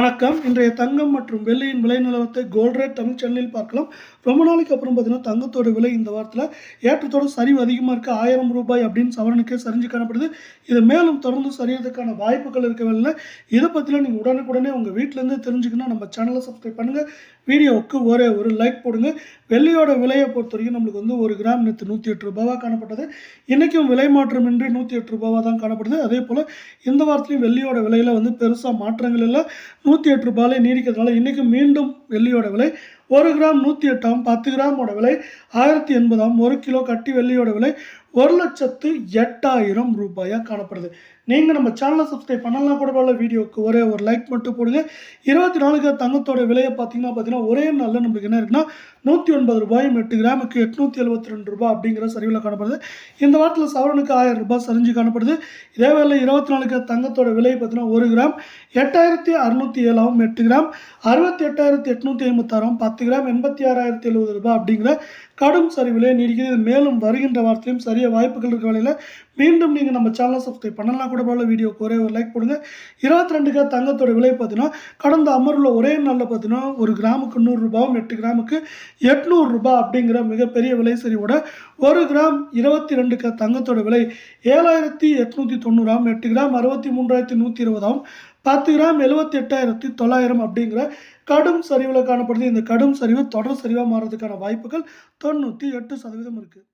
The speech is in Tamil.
வணக்கம். இன்றைய தங்கம் மற்றும் வெள்ளியின் விலை நிலவரத்தை கோல்ட் ரேட் தமிழ் சேனலில் பார்க்கலாம். ரொம்ப நாளைக்கு அப்புறம் பார்த்தீங்கன்னா தங்கத்தோட விலை இந்த வாரத்தில் ஏற்றத்தோட சரிவு அதிகமாக இருக்குது ஆயிரம் ரூபாய் அப்படின்னு சவரனுக்கே சரிஞ்சு காணப்படுது. இது மேலும் தொடர்ந்து சரியறதுக்கான வாய்ப்புகள் இருக்கவில்லை இதை பற்றிலாம் நீங்கள் உடனுக்குடனே உங்கள் வீட்டிலேருந்து தெரிஞ்சுக்கணும் நம்ம சேனலை சப்ஸ்கிரைப் பண்ணுங்கள் வீடியோவுக்கு ஒரே ஒரு லைக் போடுங்க. வெள்ளியோட விலையை பொறுத்த வரைக்கும் நம்மளுக்கு வந்து ஒரு கிராம் நேற்று நூற்றி எட்டு ரூபாவாக காணப்பட்டது. இன்றைக்கும் விலை மாற்றமின்றி நூற்றி எட்டு ரூபாவாக தான் காணப்படுது. அதே போல் இந்த வாரத்துலையும் வெள்ளியோட விலையில் வந்து பெருசாக மாற்றங்கள் இல்லை. நூற்றி எட்டு ரூபாயில் நீடிக்கிறதுனால இன்றைக்கும் மீண்டும் வெள்ளியோட விலை ஒரு கிராம் நூற்றி எட்டாம் பத்து கிராமோட விலை ஆயிரத்தி எண்பதாம் ஒரு கிலோ கட்டி வெள்ளியோட விலை ஒரு லட்சத்து எட்டாயிரம் ரூபாயாக காணப்படுது. நீங்கள் நம்ம சேனலை சப்ஸ்கிரைப் பண்ணலாம் கூட பரவாயில்ல வீடியோவுக்கு ஒரே ஒரு லைக் மட்டும் போடுங்க. இருபத்தி நாலுக்கு தங்கத்தோட விலையை பார்த்தீங்கன்னா பார்த்தீங்கன்னா ஒரே நாளில் நம்மளுக்கு என்ன இருக்குன்னா நூற்றி ஒன்பது ரூபாயும் எட்டு கிராமுக்கு எட்நூற்றி எழுபத்தி ரெண்டு ரூபாய் அப்படிங்கிற சரிவில் காணப்படுது. இந்த வாரத்தில் சவரனுக்கு ஆயிரம் ரூபாய் சரிஞ்சு காணப்படுது. இதே வேலை இருபத்தி நாலுக்கு தங்கத்தோட விலை பார்த்தீங்கன்னா ஒரு கிராம் எட்டாயிரத்தி அறுநூற்றி ஏழாவும் எட்டு கிராம் அறுபத்தி எட்டாயிரத்தி எட்நூற்றி ஐம்பத்தாறாவும் பத்து கிராம் எண்பத்தி ஆறாயிரத்தி எழுபது ரூபாய் அப்படிங்கிற கடும் சரிவிலே நீடிக்கிறது. இது மேலும் வருகின்ற வார்த்தையும் சரிய வாய்ப்புகள் இருக்க வேலையில் மீண்டும் நீங்கள் நம்ம சேனலை சப்ஸ்கிரைப் பண்ணலாம் கூட போல வீடியோ ஒரே ஒரு லைக் போடுங்க. இருபத்தி ரெண்டுக்கு தங்கத்தோட விலை பார்த்தீங்கன்னா கடந்த அமர்வில் ஒரே நாளில் பார்த்தீங்கன்னா ஒரு கிராமுக்கு நூறுரூபாவும் எட்டு கிராமுக்கு எட்நூறு ரூபாய் அப்படிங்கிற மிகப்பெரிய விலை சரிவோட ஒரு கிராம் இருபத்தி ரெண்டுக்கு தங்கத்தோட விலை ஏழாயிரத்தி எட்நூற்றி தொண்ணூறாம் எட்டு கிராம் அறுபத்தி மூன்றாயிரத்தி நூற்றி இருபதாம் பத்து கிராம் எழுபத்தி எட்டாயிரத்தி தொள்ளாயிரம் அப்படிங்கிற கடும் சரிவில் காணப்படுது. இந்த கடும் சரிவு தொடர் சரிவாக மாறதுக்கான வாய்ப்புகள் தொண்ணூற்றி எட்டு சதவீதம் இருக்குது